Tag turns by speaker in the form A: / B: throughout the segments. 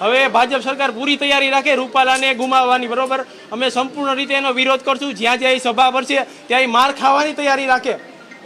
A: હવે ભાજપ સરકાર પૂરી તૈયારી રાખે, રૂપાલાને ગુમાવવાની, બરોબર? અમે સંપૂર્ણ રીતે એનો વિરોધ કરશું. જ્યાં જ્યાં એ સભા ભરશે ત્યાં એ માર ખાવાની તૈયારી રાખે.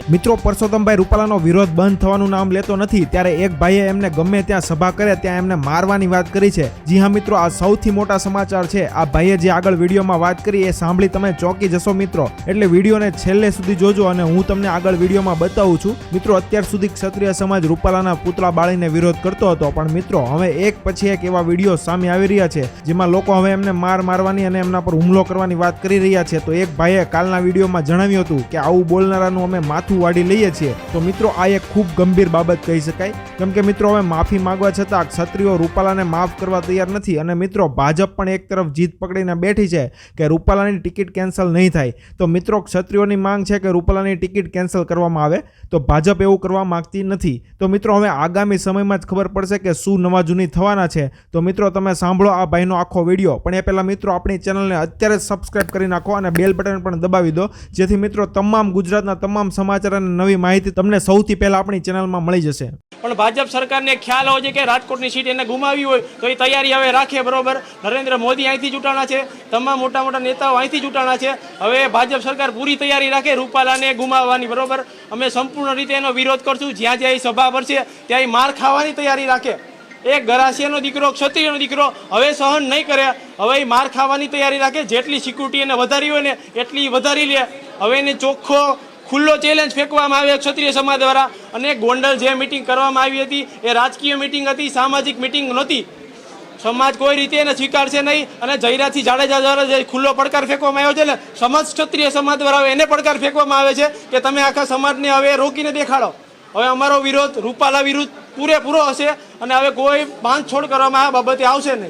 B: મિત્રો પરસોત્તમભાઈ રૂપાલાનો વિરોધ બંધ થવાનું નામ લેતો નથી. ત્યારે એક ભાઈએ એમને ગમે ત્યાં સભા કરે, ત્યાં એમને મારવાની વાત કરી છે. જી હા મિત્રો, આ સૌથી મોટા સમાચાર છે. આ ભાઈએ જે આગળ વિડીયોમાં વાત કરી, એ સાંભળી તમે ચોંકી જશો મિત્રો. એટલે વિડીયોને છેલ્લે સુધી જોજો અને હું તમને આગળ વિડીયોમાં બતાવું છું. મિત્રો, અત્યાર સુધી ક્ષત્રિય સમાજ રૂપાલાના પુતળા બાળીને વિરોધ કરતો હતો, પણ મિત્રો, હવે એક પછી એક એવા વીડિયો સામે આવી રહ્યા છે, જેમાં લોકો હવે એમને માર મારવાની અને એમના પર હુમલો કરવાની વાત કરી રહ્યા છે. તો એક ભાઈએ કાલના વિડીયોમાં જણાવ્યું હતું કે, આવું બોલનારાનું અમે માથું વાડી લઈએ છીએ. તો મિત્રો, આ એક ખૂબ ગંભીર બાબત કહી શકાય. કેમ કે મિત્રો, હવે માફી માંગવા છતાં ક્ષત્રિયો રૂપાલાને માફ કરવા તૈયાર નથી અને મિત્રો, ભાજપ પણ એક તરફ જીત પકડીને બેઠી છે કે રૂપાલાની ટિકિટ કેન્સલ નહીં થાય. તો મિત્રો, ક્ષત્રિયોની માંગ છે કે રૂપાલાની ટિકિટ કેન્સલ કરવામાં આવે, તો ભાજપ એવું કરવા માંગતી નથી. તો મિત્રો, હવે આગામી સમયમાં જ ખબર પડશે કે શું નવા જૂની થવાના છે. તો મિત્રો, તમે સાંભળો આ ભાઈનો આખો વીડિયો. પણ એ પહેલાં મિત્રો, આપણી ચેનલને અત્યારે સબસ્ક્રાઇબ કરી નાખો અને બેલ બટન પણ દબાવી દો. જેથી મિત્રો, તમામ ગુજરાતના તમામ સમાચાર અને નવી માહિતી તમને સૌથી પહેલાં આપણી ચેનલમાં મળી જશે.
A: પણ ભાજપ સરકારને ખ્યાલ હોય છે કે રાજકોટની સીટ એને ગુમાવી હોય તો એ તૈયારી હવે રાખે બરોબર. નરેન્દ્ર મોદી અહીંથી ચૂંટાણા છે. તમામ મોટા મોટા નેતાઓ અહીંથી ચૂંટાણા છે. હવે ભાજપ સરકાર પૂરી તૈયારી રાખે રૂપાલાને ગુમાવવાની, બરોબર? અમે સંપૂર્ણ રીતે એનો વિરોધ કરશું. જ્યાં જ્યાં એ સભા ભરશે ત્યાં એ માર ખાવાની તૈયારી રાખે. એક ગરાસિયાનો દીકરો ક્ષત્રિયનો દીકરો હવે સહન નહીં કરે. હવે એ માર ખાવાની તૈયારી રાખે. જેટલી સિક્યુરિટી એને વધારી હોય ને, એટલી વધારી લે. હવે એને ચોખ્ખો ખુલ્લો ચેલેન્જ ફેંકવામાં આવ્યો ક્ષત્રિય સમાજ દ્વારા. અને ગોંડલ જે મિટિંગ કરવામાં આવી હતી, એ રાજકીય મિટિંગ હતી, સામાજિક મિટિંગ નહોતી. સમાજ કોઈ રીતે એને સ્વીકારશે નહીં અને જયરાથી જાડેજા દ્વારા જે ખુલ્લો પડકાર ફેંકવામાં આવ્યો છે ને, સમાજ ક્ષત્રિય સમાજ દ્વારા એને પડકાર ફેંકવામાં આવે છે કે તમે આખા સમાજને હવે રોકીને દેખાડો. હવે અમારો વિરોધ રૂપાલા વિરુદ્ધ પૂરેપૂરો હશે અને હવે કોઈ બાંધછોડ કરવામાં આ બાબતે આવશે નહીં.